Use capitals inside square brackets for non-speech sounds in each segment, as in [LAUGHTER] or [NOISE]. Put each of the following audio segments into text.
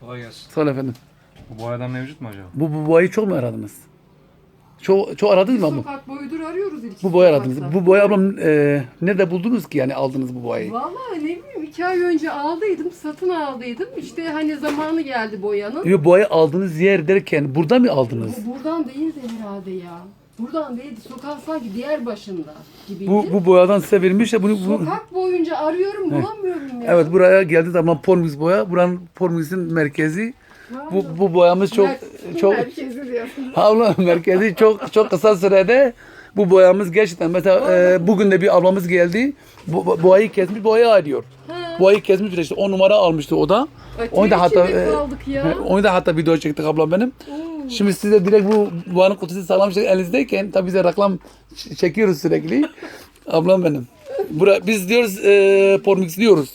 Kolay gelsin. Sağ olun efendim. Bu boyadan mevcut mu acaba? Bu, bu boyayı çok mu aradınız? Çok, çok aradınız mı ablam? Sokak boyudur arıyoruz ilk. Bu boya aradınız. sokakta. Bu boya ablam e, nerede buldunuz ki yani aldınız bu boyayı? Vallahi ne bileyim iki ay önce aldıydım, satın aldıydım. İşte hani zamanı geldi boyanın. Yo, boyayı aldığınız yer derken burada mı aldınız? Bu buradan değildi herhalde ya. Buradan değildi. Sokak sanki diğer başında gibiydi. Bu, bu boyadan size verilmiş de bunu... Bu, Sokak boyunca arıyorum bulamıyorum ya. evet buraya geldiği zaman Pormix boya. Buranın Pormix'in merkezi. Bu, bu boyamız çok Mer- [LAUGHS] çok Merkezi diyorsun. [LAUGHS] Abla merkezi çok çok kısa sürede bu boyamız gerçekten mesela e, bugün de bir ablamız geldi. Bu, bu- boyayı kesmiş boya arıyor. Boyayı kesmiş işte 10 numara almıştı o da. Ay, Onu da tüy hatta içinde e, kaldık ya. [LAUGHS] onu da hatta video çektik ablam benim. Şimdi size direkt bu boyanın kutusu sağlam şekilde elinizdeyken tabii bize reklam çekiyoruz sürekli. ablam benim. Bura, biz diyoruz e, Pormix diyoruz.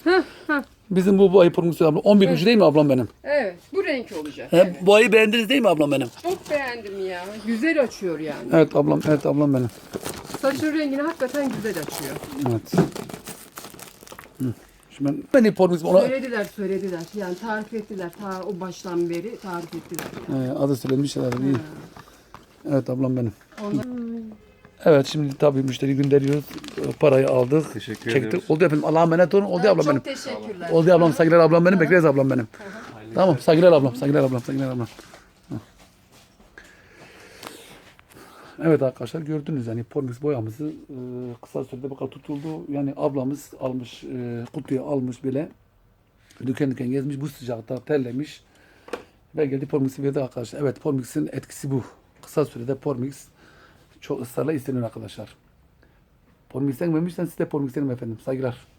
Bizim bu boyayı Pormix ablam. 11 evet. değil mi ablam benim? Evet, bu renk olacak. He, boyayı beğendiniz değil mi ablam benim? Çok beğendim ya. Güzel açıyor yani. Evet ablam, evet ablam benim. Saçın rengini hakikaten güzel açıyor. Evet. Hı. Şimdi ben, ben Pormix ona Söylediler, söylediler. Yani tarif ettiler. Ta o baştan beri tarif ettiler. Yani. e, adı söylenmiş herhalde değil. Evet ablam benim. Ondan Evet şimdi tabii müşteri gönderiyoruz. E, Parayı aldık. Teşekkür çektik. ediyoruz. Oldu efendim. Allah'a emanet olun. Oldu ablam benim. Çok teşekkürler. Oldu ablam, saygılar ablam benim, bekleriz ablam benim. Tamam, saygılar ablam, saygılar ablam, saygılar ablam. Hı. Evet arkadaşlar gördünüz yani Pormix boyamızı e, kısa sürede bakar tutuldu. Yani ablamız almış, e, kutuyu almış bile. Dükkan dükkan gezmiş, bu sıcakta terlemiş. Ve geldi Pormix'i verdi arkadaşlar. Evet Pormix'in etkisi bu. Kısa sürede Pormix çok ısrarla isteniyor arkadaşlar. Pormix'ten vermişsen size Pormix'ten efendim. Saygılar.